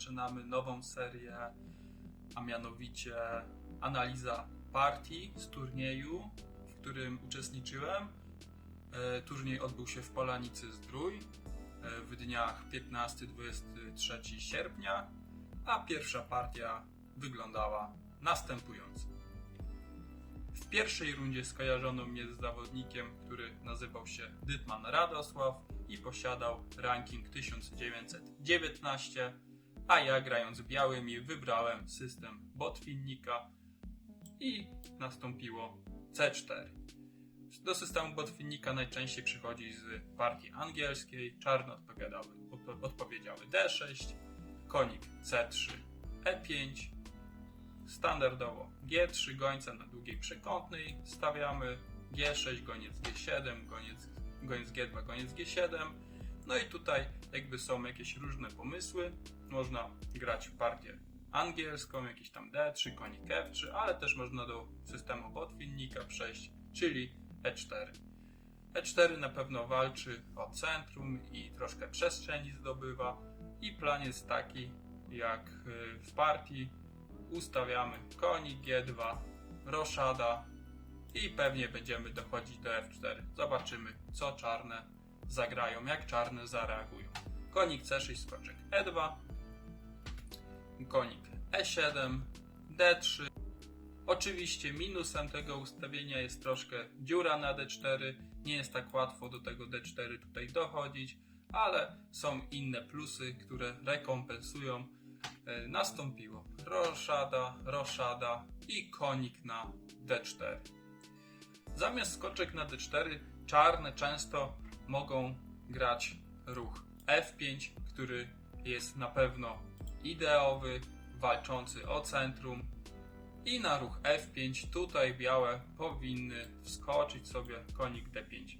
zaczynamy nową serię, a mianowicie analiza partii z turnieju, w którym uczestniczyłem. E, Turniej odbył się w Polanicy Zdrój e, w dniach 15-23 sierpnia, a pierwsza partia wyglądała następująco. W pierwszej rundzie skojarzono mnie z zawodnikiem, który nazywał się Dytman Radosław i posiadał ranking 1919, a ja grając białymi wybrałem system botwinnika i nastąpiło C4. Do systemu botwinnika najczęściej przychodzi z partii angielskiej, czarne odpowiadały, odpo- odpowiedziały D6, konik C3, E5, Standardowo G3 gońca na długiej przekątnej stawiamy, G6 goniec G7, goniec, goniec G2, goniec G7. No i tutaj jakby są jakieś różne pomysły. Można grać w partię angielską, jakiś tam D3, konik F3, ale też można do systemu botwinnika przejść, czyli E4. E4 na pewno walczy o centrum i troszkę przestrzeni zdobywa i plan jest taki jak y, w partii ustawiamy konik G2, roszada i pewnie będziemy dochodzić do F4. Zobaczymy, co czarne zagrają, jak czarne zareagują. Konik C6, skoczek E2, konik E7, D3. Oczywiście minusem tego ustawienia jest troszkę dziura na D4. Nie jest tak łatwo do tego D4 tutaj dochodzić, ale są inne plusy, które rekompensują E, nastąpiło roszada, roszada i konik na d4. Zamiast skoczek na d4, czarne często mogą grać ruch f5, który jest na pewno ideowy, walczący o centrum. I na ruch f5 tutaj białe powinny wskoczyć sobie konik d5.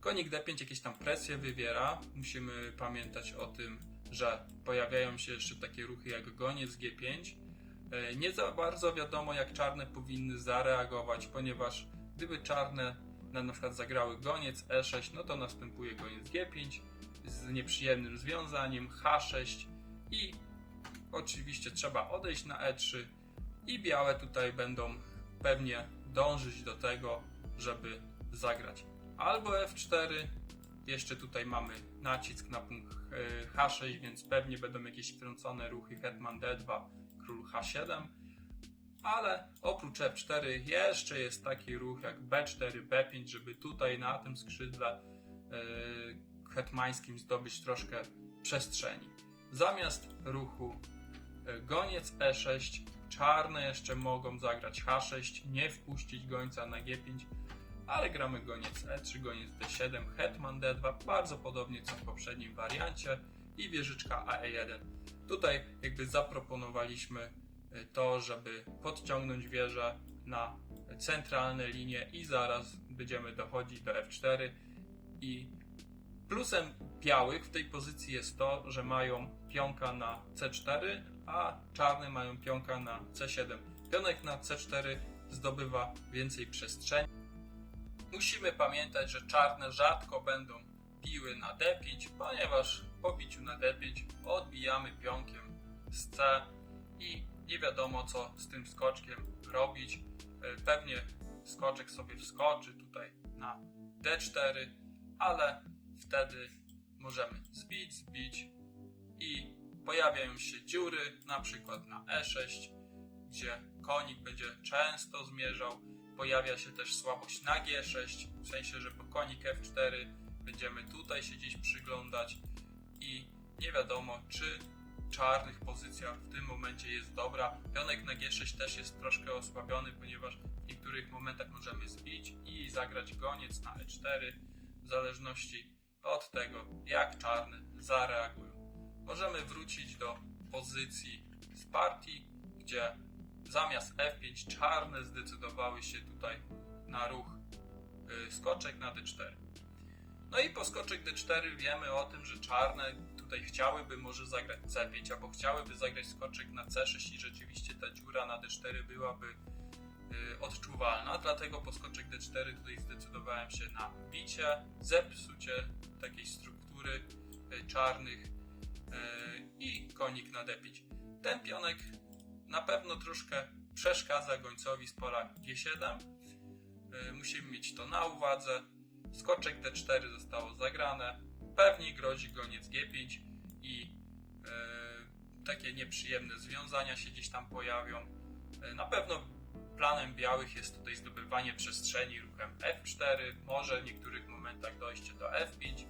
Konik d5 jakieś tam presję wywiera. Musimy pamiętać o tym, że pojawiają się jeszcze takie ruchy jak goniec G5. E, Nie za bardzo wiadomo, jak czarne powinny zareagować, ponieważ gdyby czarne na, na przykład zagrały goniec E6, no to następuje goniec G5 z nieprzyjemnym związaniem H6 i oczywiście trzeba odejść na E3 i białe tutaj będą pewnie dążyć do tego, żeby zagrać albo F4, jeszcze tutaj mamy nacisk na punkt e, H6, więc pewnie będą jakieś wtrącone ruchy Hetman D2, król H7. Ale oprócz F4 jeszcze jest taki ruch jak B4, B5, żeby tutaj na tym skrzydle e, hetmańskim zdobyć troszkę przestrzeni. Zamiast ruchu e, goniec E6, czarne jeszcze mogą zagrać H6, nie wpuścić gońca na G5, ale gramy goniec E3, goniec D7, hetman D2, bardzo podobnie co w poprzednim wariancie i wieżyczka AE1. Tutaj jakby zaproponowaliśmy to, żeby podciągnąć wieżę na centralne linie i zaraz będziemy dochodzić do F4 i plusem białych w tej pozycji jest to, że mają pionka na C4, a czarne mają pionka na C7. Pionek na C4 zdobywa więcej przestrzeni. Musimy pamiętać, że czarne rzadko będą biły na D5, ponieważ po biciu na D5 odbijamy pionkiem z C i nie wiadomo co z tym skoczkiem robić. E, Pewnie skoczek sobie wskoczy tutaj na D4, ale wtedy możemy zbić, zbić i pojawiają się dziury, na przykład na E6, gdzie konik będzie często zmierzał pojawia się też słabość na G6, w sensie, że po konik F4 będziemy tutaj się gdzieś przyglądać i nie wiadomo, czy czarnych pozycja w tym momencie jest dobra. Pionek na G6 też jest troszkę osłabiony, ponieważ w niektórych momentach możemy zbić i zagrać goniec na E4, w zależności od tego, jak czarne zareagują. Możemy wrócić do pozycji z partii, gdzie zamiast F5 czarne zdecydowały się tutaj na ruch y, skoczek na D4. No i po skoczek D4 wiemy o tym, że czarne tutaj chciałyby może zagrać C5 albo chciałyby zagrać skoczek na C6 i rzeczywiście ta dziura na D4 byłaby y, odczuwalna, dlatego po skoczek D4 tutaj zdecydowałem się na bicie, zepsucie takiej struktury y, czarnych y, i konik na D5. Ten pionek na pewno troszkę przeszkadza gońcowi z pola G7. Y, Musimy mieć to na uwadze. Skoczek D4 zostało zagrane. Pewnie grozi goniec G5 i y, takie nieprzyjemne związania się gdzieś tam pojawią. Y, Na pewno planem białych jest tutaj zdobywanie przestrzeni ruchem F4, może w niektórych momentach dojście do F5. Yy,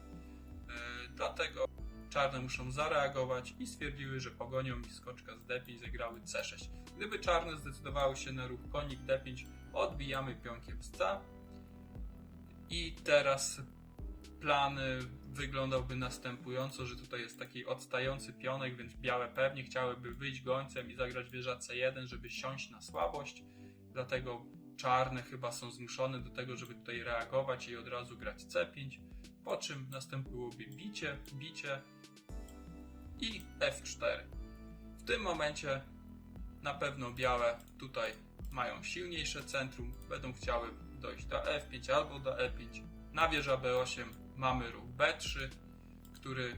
Dlatego czarne muszą zareagować i stwierdziły, że pogonią mi skoczka z D5, zagrały C6. Gdyby czarne zdecydowały się na ruch konik D5, odbijamy pionkiem z C. I teraz plan wyglądałby następująco, że tutaj jest taki odstający pionek, więc białe pewnie chciałyby wyjść gońcem i zagrać wieża C1, żeby siąść na słabość. Dlatego czarne chyba są zmuszone do tego, żeby tutaj reagować i od razu grać C5, po czym następowałoby bicie, bicie i F4. W tym momencie na pewno białe tutaj mają silniejsze centrum, będą chciały dojść do F5 albo do E5. Na wieża B8 mamy ruch B3, który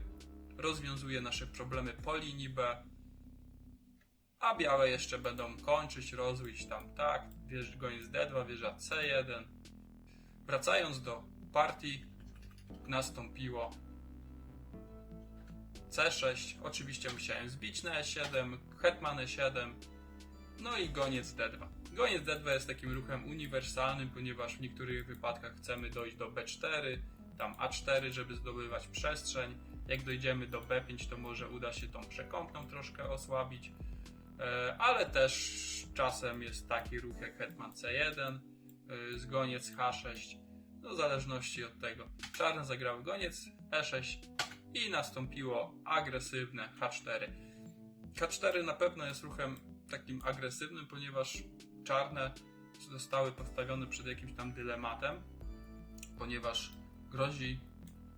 rozwiązuje nasze problemy po linii B, a białe jeszcze będą kończyć rozwój tam tak, wież goniec D2, wieża C1. Wracając do partii, nastąpiło C6. Oczywiście musiałem zbić na E7, hetman E7, no i goniec D2. Goniec D2 jest takim ruchem uniwersalnym, ponieważ w niektórych wypadkach chcemy dojść do B4, tam A4, żeby zdobywać przestrzeń. Jak dojdziemy do B5, to może uda się tą przekątną troszkę osłabić. E, ale też czasem jest taki ruch jak hetman C1 e, z goniec H6, no w zależności od tego. Czarne zagrały goniec E6 i nastąpiło agresywne H4. H4 na pewno jest ruchem takim agresywnym, ponieważ czarne zostały postawione przed jakimś tam dylematem, ponieważ grozi,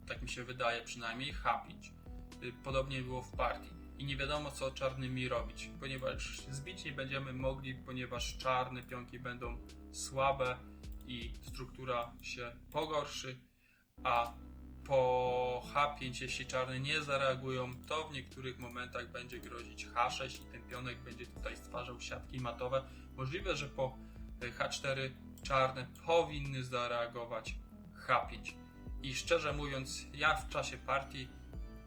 tak mi się wydaje przynajmniej, H5. Y, Podobnie było w partii i nie wiadomo co czarnymi robić, ponieważ zbić nie będziemy mogli, ponieważ czarne pionki będą słabe i struktura się pogorszy, a po H5, jeśli czarne nie zareagują, to w niektórych momentach będzie grozić H6 i ten pionek będzie tutaj stwarzał siatki matowe. Możliwe, że po H4 czarne powinny zareagować H5. I szczerze mówiąc, ja w czasie partii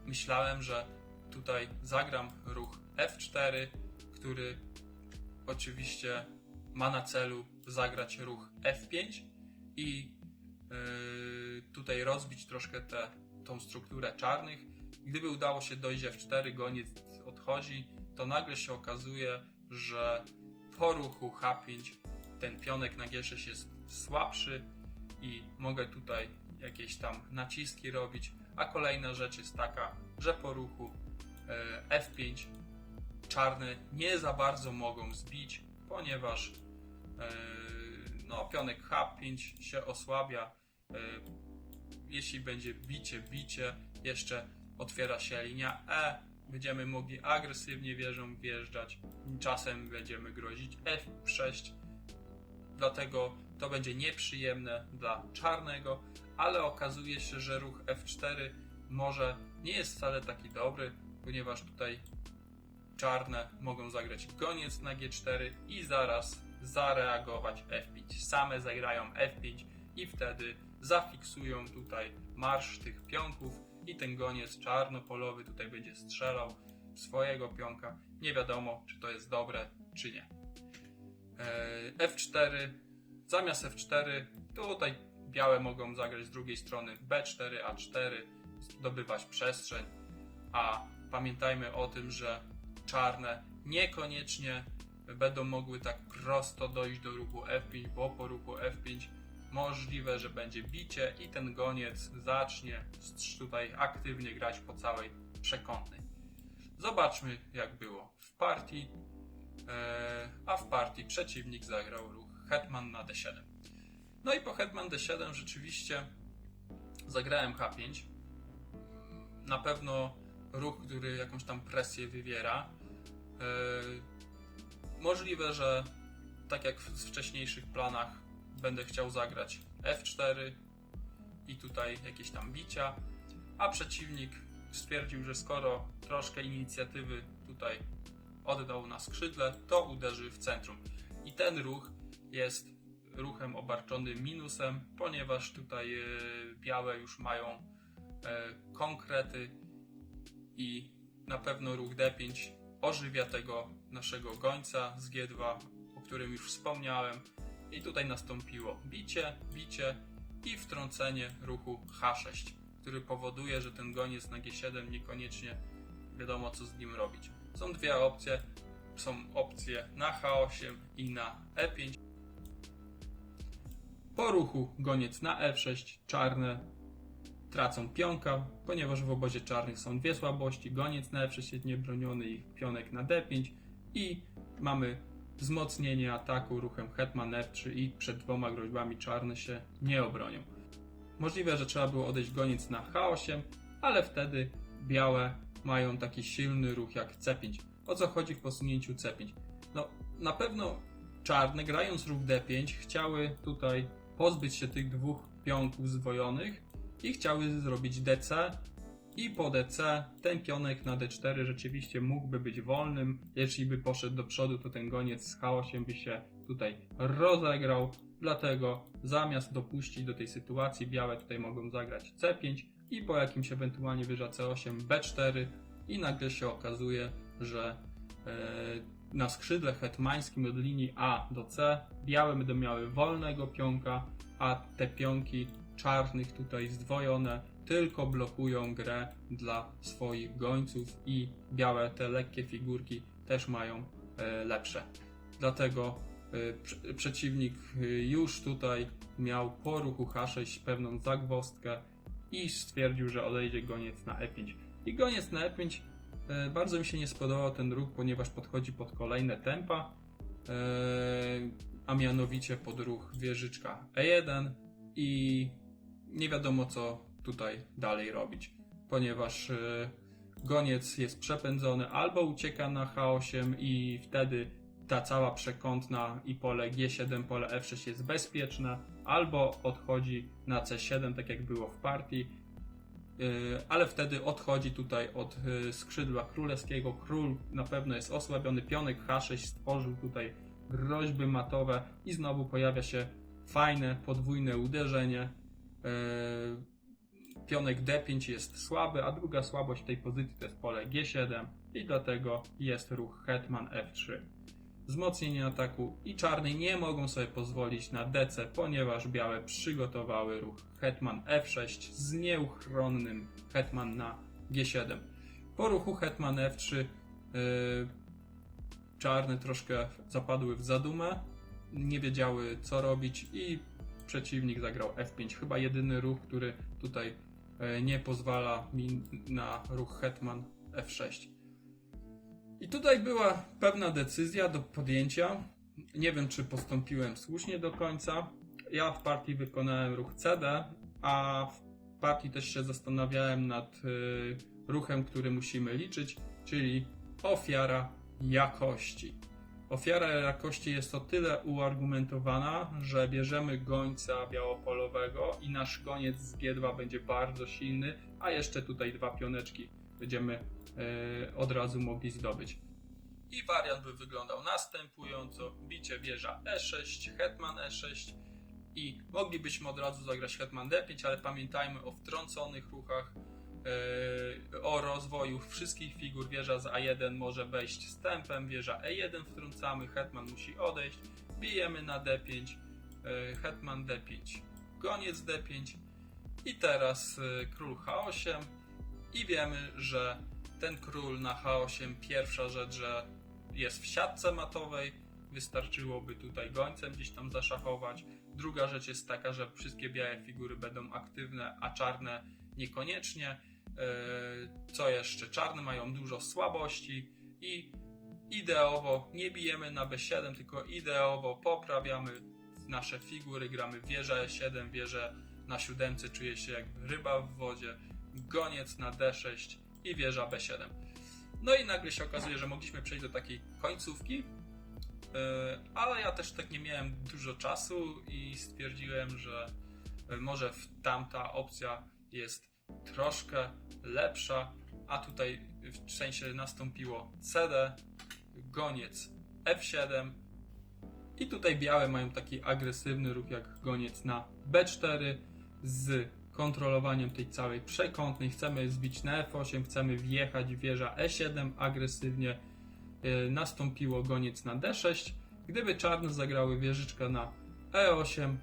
myślałem, że tutaj zagram ruch F4, który oczywiście ma na celu zagrać ruch F5 i tutaj rozbić troszkę tę tą strukturę czarnych. Gdyby udało się dojść F4, goniec odchodzi, to nagle się okazuje, że po ruchu H5 ten pionek na G6 jest słabszy i mogę tutaj jakieś tam naciski robić. A kolejna rzecz jest taka, że po ruchu e, F5 czarne nie za bardzo mogą zbić, ponieważ e, no, pionek H5 się osłabia. E, jeśli będzie bicie, bicie, jeszcze otwiera się linia E, będziemy mogli agresywnie wieżą wjeżdżać, czasem będziemy grozić F6, dlatego to będzie nieprzyjemne dla czarnego, ale okazuje się, że ruch F4 może nie jest wcale taki dobry, ponieważ tutaj czarne mogą zagrać goniec na G4 i zaraz zareagować F5. Same zagrają F5 i wtedy zafiksują tutaj marsz tych pionków i ten goniec czarnopolowy tutaj będzie strzelał swojego pionka. Nie wiadomo, czy to jest dobre, czy nie. E, F4, zamiast F4, tutaj białe mogą zagrać z drugiej strony B4, A4, zdobywać przestrzeń, a pamiętajmy o tym, że czarne niekoniecznie będą mogły tak prosto dojść do ruchu F5, bo po ruchu F5 możliwe, że będzie bicie i ten goniec zacznie tutaj aktywnie grać po całej przekątnej. Zobaczmy jak było w partii, e, a w partii przeciwnik zagrał ruch hetman na d7. No i po hetman d7 rzeczywiście zagrałem h5. Na pewno ruch, który jakąś tam presję wywiera. Możliwe, że tak jak w wcześniejszych planach będę chciał zagrać F4 i tutaj jakieś tam bicia, a przeciwnik stwierdził, że skoro troszkę inicjatywy tutaj oddał na skrzydle, to uderzy w centrum. I ten ruch jest ruchem obarczonym minusem, ponieważ tutaj e, białe już mają e, konkrety i na pewno ruch D5 ożywia tego naszego gońca z G2, o którym już wspomniałem. I tutaj nastąpiło bicie, bicie i wtrącenie ruchu H6, który powoduje, że ten goniec na G7 niekoniecznie wiadomo co z nim robić. Są dwie opcje. Są opcje na H8 i na E5. Po ruchu goniec na F6 czarne tracą pionka, ponieważ w obozie czarnych są dwie słabości. Goniec na F6 jest niebroniony i pionek na D5 i mamy wzmocnienie ataku ruchem hetman F3 i przed dwoma groźbami czarne się nie obronią. Możliwe, że trzeba było odejść goniec na H8, ale wtedy białe mają taki silny ruch jak C5. O co chodzi w posunięciu C5? No, na pewno czarne, grając ruch D5, chciały tutaj pozbyć się tych dwóch pionków zdwojonych i chciały zrobić DC. I po DC ten pionek na D4 rzeczywiście mógłby być wolnym. Jeśli by poszedł do przodu, to ten goniec z H8 by się tutaj rozegrał. Dlatego zamiast dopuścić do tej sytuacji, białe tutaj mogą zagrać C5 i po jakimś ewentualnie wyża C8 B4 i nagle się okazuje, że e, na skrzydle hetmańskim od linii A do C białe będą miały wolnego pionka, a te pionki czarnych tutaj zdwojone tylko blokują grę dla swoich gońców i białe te lekkie figurki też mają e, lepsze. Dlatego e, pr- przeciwnik e, już tutaj miał po ruchu H6 pewną zagwozdkę i stwierdził, że odejdzie goniec na E5. I goniec na E5 e, bardzo mi się nie spodobał ten ruch, ponieważ podchodzi pod kolejne tempa, a mianowicie pod ruch wieżyczka E1 i nie wiadomo co tutaj dalej robić, ponieważ e, goniec jest przepędzony albo ucieka na H8 i wtedy ta cała przekątna i pole G7, pole F6 jest bezpieczne, albo odchodzi na C7, tak jak było w partii, Yy, ale wtedy odchodzi tutaj od yy, skrzydła królewskiego. Król na pewno jest osłabiony. Pionek H6 stworzył tutaj groźby matowe i znowu pojawia się fajne podwójne uderzenie. Pionek D5 jest słaby, a druga słabość tej pozycji to jest pole G7 i dlatego jest ruch Hetman F3. Wzmocnienie ataku i czarne nie mogą sobie pozwolić na DC, ponieważ białe przygotowały ruch Hetman F6 z nieuchronnym Hetman na G7. Po ruchu Hetman F3 yy, czarne troszkę zapadły w zadumę, nie wiedziały co robić i przeciwnik zagrał F5. Chyba jedyny ruch, który tutaj nie pozwala mi na ruch Hetman F6. I tutaj była pewna decyzja do podjęcia. Nie wiem, czy postąpiłem słusznie do końca. Ja w partii wykonałem ruch CD, a w partii też się zastanawiałem nad y, ruchem, który musimy liczyć, czyli ofiara jakości. Ofiara jakości jest o tyle uargumentowana, że bierzemy gońca białopolowego i nasz goniec z G2 będzie bardzo silny, a jeszcze tutaj dwa pioneczki będziemy e, od razu mogli zdobyć. I wariant by wyglądał następująco: bicie wieża E6, hetman E6 i moglibyśmy od razu zagrać hetman D5, ale pamiętajmy o wtrąconych ruchach, o rozwoju wszystkich figur. Wieża z A1 może wejść z tempem, wieża E1 wtrącamy, hetman musi odejść, bijemy na D5, e, hetman D5, goniec D5 i teraz e, król H8 i wiemy, że ten król na H8 pierwsza rzecz, że jest w siatce matowej, wystarczyłoby tutaj gońcem gdzieś tam zaszachować. Druga rzecz jest taka, że wszystkie białe figury będą aktywne, a czarne niekoniecznie. Yy, Co jeszcze? Czarne mają dużo słabości i ideowo nie bijemy na B7, tylko ideowo poprawiamy nasze figury, gramy wieżę E7, wieżę na siódemce czuje się jak ryba w wodzie, goniec na D6 i wieża B7. No i nagle się okazuje, że mogliśmy przejść do takiej końcówki, yy, ale ja też tak nie miałem dużo czasu i stwierdziłem, że yy, może tamta opcja jest troszkę lepsza a tutaj w sensie nastąpiło CD, goniec F7 i tutaj białe mają taki agresywny ruch jak goniec na B4 z kontrolowaniem tej całej przekątnej. Chcemy zbić na F8, chcemy wjechać wieża E7 agresywnie. Yy, nastąpiło goniec na D6. Gdyby czarne zagrały wieżyczkę na E8,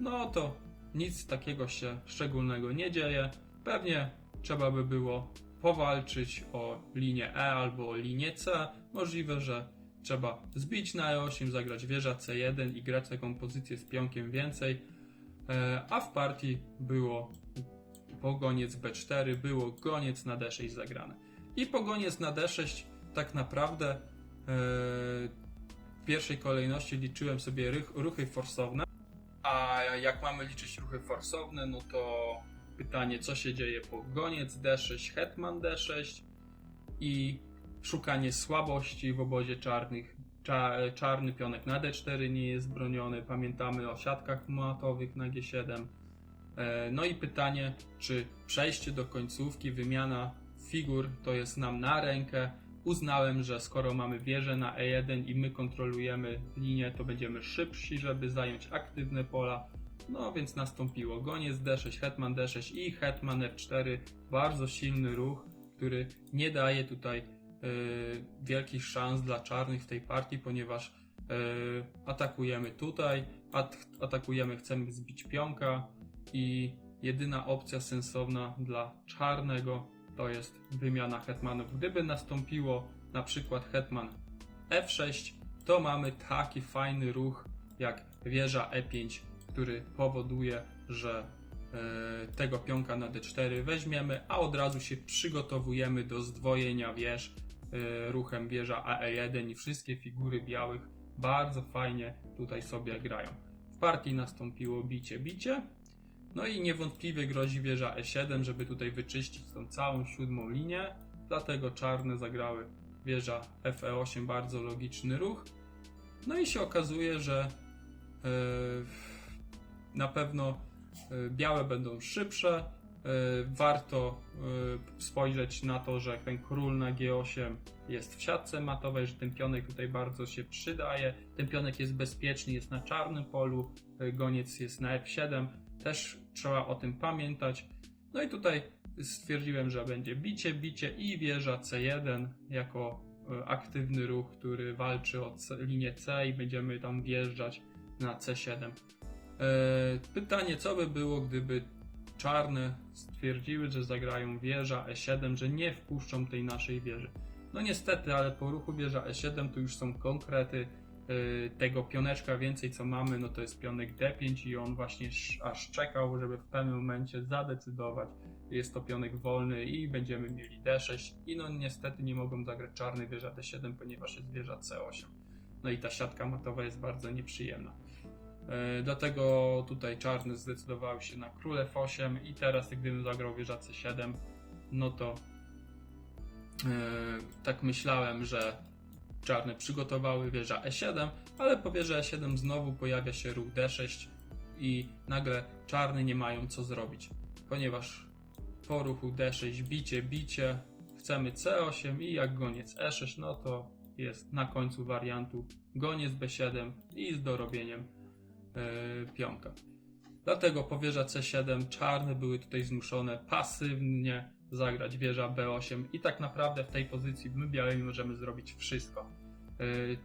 no to nic takiego się szczególnego nie dzieje. Pewnie trzeba by było powalczyć o linię E albo o linię C. Możliwe, że trzeba zbić na E8, zagrać wieża C1 i grać taką pozycję z pionkiem więcej. E, A w partii było po goniec B4, było goniec na D6 zagrane. I po goniec na D6 tak naprawdę e, w pierwszej kolejności liczyłem sobie ruchy forsowne. A jak mamy liczyć ruchy forsowne, no to pytanie, co się dzieje po goniec D6, hetman D6 i szukanie słabości w obozie czarnych. Cza, czarny pionek na D4 nie jest broniony. Pamiętamy o siatkach matowych na G7. E, No i pytanie, czy przejście do końcówki, wymiana figur to jest nam na rękę. Uznałem, że skoro mamy wieżę na E1 i my kontrolujemy linię, to będziemy szybsi, żeby zająć aktywne pola. No więc nastąpiło goniec D6, hetman D6 i hetman F4. Bardzo silny ruch, który nie daje tutaj e, wielkich szans dla czarnych w tej partii, ponieważ e, atakujemy tutaj, at, atakujemy, chcemy zbić pionka i jedyna opcja sensowna dla czarnego to jest wymiana hetmanów. Gdyby nastąpiło na przykład hetman F6, to mamy taki fajny ruch jak wieża E5, który powoduje, że e, tego pionka na D4 weźmiemy, a od razu się przygotowujemy do zdwojenia wież e, ruchem wieża AE1 i wszystkie figury białych bardzo fajnie tutaj sobie grają. W partii nastąpiło bicie, bicie. No i niewątpliwie grozi wieża E7, żeby tutaj wyczyścić tą całą siódmą linię. Dlatego czarne zagrały wieża FE8, bardzo logiczny ruch. No i się okazuje, że e, na pewno e, białe będą szybsze. E, Warto e, spojrzeć na to, że ten król na G8 jest w siatce matowej, że ten pionek tutaj bardzo się przydaje. Ten pionek jest bezpieczny, jest na czarnym polu, goniec jest na F7. Też trzeba o tym pamiętać. No i tutaj stwierdziłem, że będzie bicie, bicie i wieża C1 jako aktywny ruch, który walczy o linię C i będziemy tam wjeżdżać na C7. E, Pytanie, co by było, gdyby czarne stwierdziły, że zagrają wieża E7, że nie wpuszczą tej naszej wieży. No niestety, ale po ruchu wieża E7 to już są konkrety e, tego pioneczka więcej co mamy, no to jest pionek D5 i on właśnie aż czekał, żeby w pewnym momencie zadecydować. Jest to pionek wolny i będziemy mieli D6 i no niestety nie mogą zagrać czarny wieża D7, ponieważ jest wieża C8. No i ta siatka matowa jest bardzo nieprzyjemna. E, Dlatego tutaj czarny zdecydował się na król F8 i teraz gdybym zagrał wieża C7, no to e, tak myślałem, że czarne przygotowały wieża E7, ale po wieży E7 znowu pojawia się ruch D6 i nagle czarne nie mają co zrobić, ponieważ po ruchu D6 bicie, bicie, chcemy C8 i jak goniec E6, no to jest na końcu wariantu goniec B7 i z dorobieniem pionka. Dlatego po wieża C7 czarne były tutaj zmuszone pasywnie zagrać wieża B8 i tak naprawdę w tej pozycji my białymi możemy zrobić wszystko. E,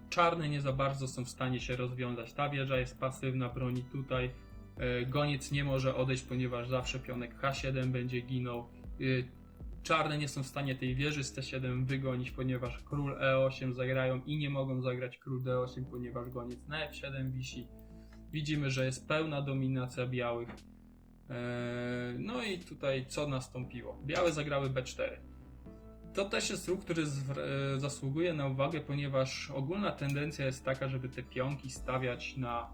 Czarne nie za bardzo są w stanie się rozwiązać. Ta wieża jest pasywna, broni tutaj. E, Goniec nie może odejść, ponieważ zawsze pionek H7 będzie ginął. E, Czarne nie są w stanie tej wieży z C7 wygonić, ponieważ król E8 zagrają i nie mogą zagrać król D8, ponieważ goniec na F7 wisi. Widzimy, że jest pełna dominacja białych. Eee, No i tutaj co nastąpiło? Białe zagrały B4. To też jest ruch, który e, zasługuje na uwagę, ponieważ ogólna tendencja jest taka, żeby te pionki stawiać na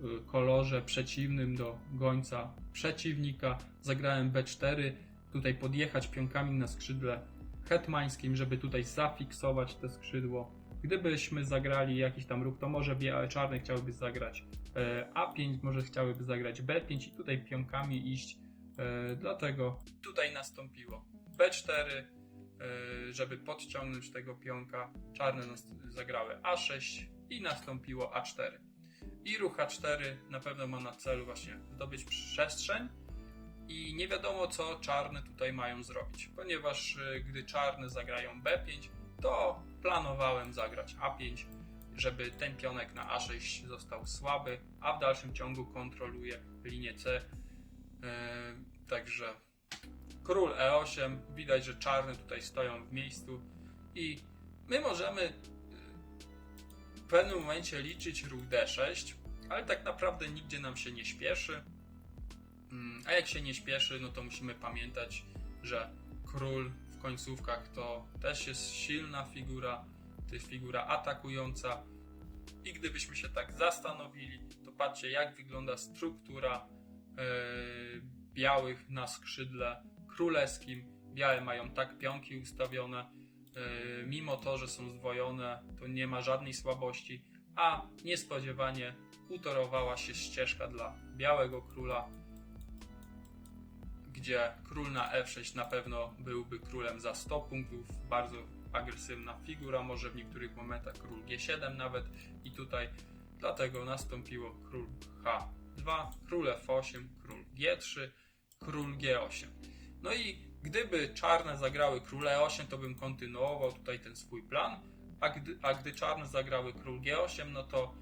y, kolorze przeciwnym do gońca przeciwnika. Zagrałem B4, tutaj podjechać pionkami na skrzydle hetmańskim, żeby tutaj zafiksować te skrzydło. Gdybyśmy zagrali jakiś tam ruch, to może białe, czarne chciałyby zagrać e, A5, może chciałyby zagrać B5 i tutaj pionkami iść. E, Dlatego tutaj nastąpiło B4. e, żeby podciągnąć tego pionka. Czarne zagrały A6 i nastąpiło A4. I ruch A4 na pewno ma na celu właśnie zdobyć przestrzeń i nie wiadomo co czarne tutaj mają zrobić, ponieważ gdy czarne zagrają B5, to planowałem zagrać A5, żeby ten pionek na A6 został słaby, a w dalszym ciągu kontroluje linię C. E, Także król E8, widać, że czarne tutaj stoją w miejscu i my możemy e, w pewnym momencie liczyć ruch D6, ale tak naprawdę nigdzie nam się nie śpieszy. Mm, A jak się nie śpieszy, no to musimy pamiętać, że król końcówkach to też jest silna figura, to jest figura atakująca. I gdybyśmy się tak zastanowili, to patrzcie, jak wygląda struktura e, białych na skrzydle królewskim. Białe mają tak pionki ustawione, e, mimo to, że są zdwojone, to nie ma żadnej słabości, a niespodziewanie utorowała się ścieżka dla białego króla, gdzie król na f6 na pewno byłby królem za 100 punktów, bardzo agresywna figura, może w niektórych momentach król g7 nawet. I tutaj dlatego nastąpiło król h2, król f8, król g3, król g8. No i gdyby czarne zagrały król e8, to bym kontynuował tutaj ten swój plan, a gdy, a gdy czarne zagrały król g8, no to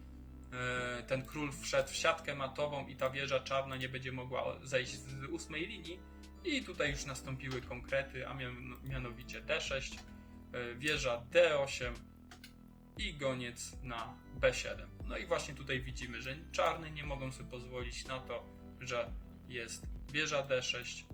ten król wszedł w siatkę matową i ta wieża czarna nie będzie mogła zejść z ósmej linii i tutaj już nastąpiły konkrety, a mian- mianowicie d6, e, wieża d8 i goniec na b7. No i właśnie tutaj widzimy, że czarne nie mogą sobie pozwolić na to, że jest wieża d6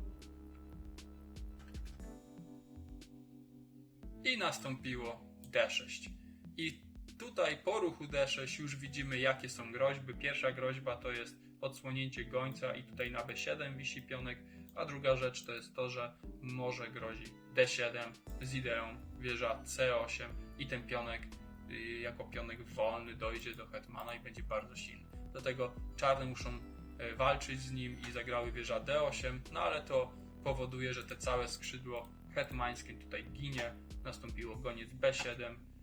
i nastąpiło d6. I tutaj po ruchu d6 już widzimy jakie są groźby. Pierwsza groźba to jest odsłonięcie gońca i tutaj na b7 wisi pionek, a druga rzecz to jest to, że może grozi d7 z ideą wieża c8 i ten pionek y, jako pionek wolny dojdzie do hetmana i będzie bardzo silny. Dlatego czarne muszą y, walczyć z nim i zagrały wieża d8, no ale to powoduje, że te całe skrzydło hetmańskie tutaj ginie, nastąpiło goniec b7 y,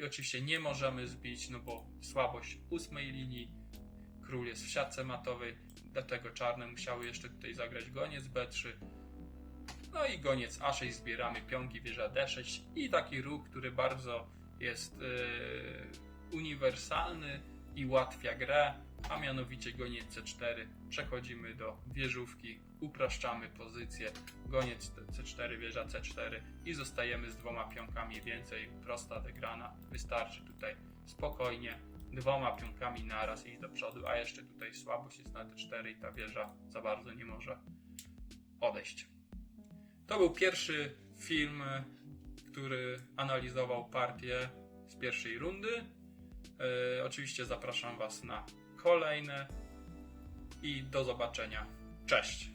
i oczywiście nie możemy zbić, no bo słabość ósmej linii, król jest w siatce matowej, dlatego czarne musiały jeszcze tutaj zagrać goniec b3, no i goniec A6 zbieramy pionki, wieża D6 i taki ruch, który bardzo jest yy, uniwersalny i ułatwia grę, a mianowicie goniec C4. Przechodzimy do wieżówki, upraszczamy pozycję, goniec C4, wieża C4 i zostajemy z dwoma pionkami więcej. Prosta wygrana. Wystarczy tutaj spokojnie dwoma pionkami naraz iść do przodu, a jeszcze tutaj słabość jest na D4 i ta wieża za bardzo nie może odejść. To był pierwszy film, który analizował partię z pierwszej rundy. E, oczywiście zapraszam Was na kolejne i do zobaczenia. Cześć!